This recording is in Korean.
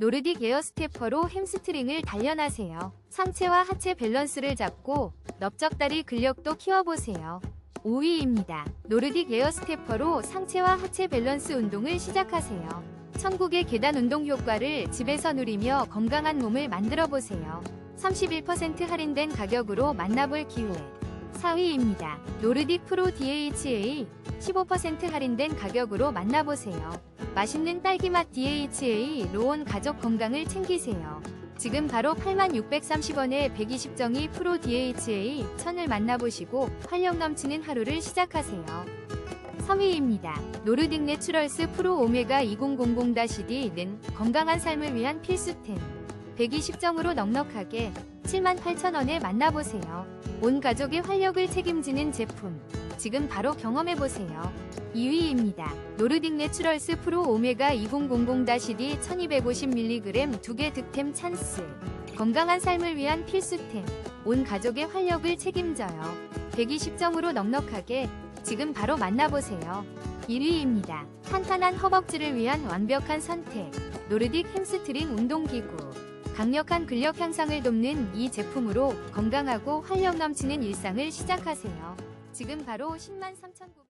노르딕 에어 스테퍼로 햄스트링을 단련하세요. 상체와 하체 밸런스를 잡고 넓적다리 근력도 키워보세요. 5위입니다. 노르딕 에어 스테퍼로 상체와 하체 밸런스 운동을 시작하세요. 천국의 계단 운동 효과를 집에서 누리며 건강한 몸을 만들어 보세요. 31% 할인된 가격으로 만나볼 기회. 4위입니다. 노르딕 프로 DHA 15% 할인된 가격으로 만나보세요. 맛있는 딸기맛 DHA 로온 가족 건강을 챙기세요. 지금 바로 8630원에 120정의 프로 DHA 1000을 만나보시고 활력 넘치는 하루를 시작하세요. 3위입니다. 노르딕 내추럴스 프로 오메가 2000-D는 건강한 삶을 위한 필수템. 120정으로 넉넉하게 78,000원에 만나보세요. 온 가족의 활력을 책임지는 제품. 지금 바로 경험해보세요. 2위입니다. 노르딕 내추럴스 프로 오메가 2000-D 1250mg 두개 득템 찬스. 건강한 삶을 위한 필수템. 온 가족의 활력을 책임져요. 120정으로 넉넉하게 지금 바로 만나보세요. 1위입니다. 탄탄한 허벅지를 위한 완벽한 선택. 노르딕 햄스트링 운동기구. 강력한 근력 향상을 돕는 이 제품으로 건강하고 활력 넘치는 일상을 시작하세요. 지금 바로 103,900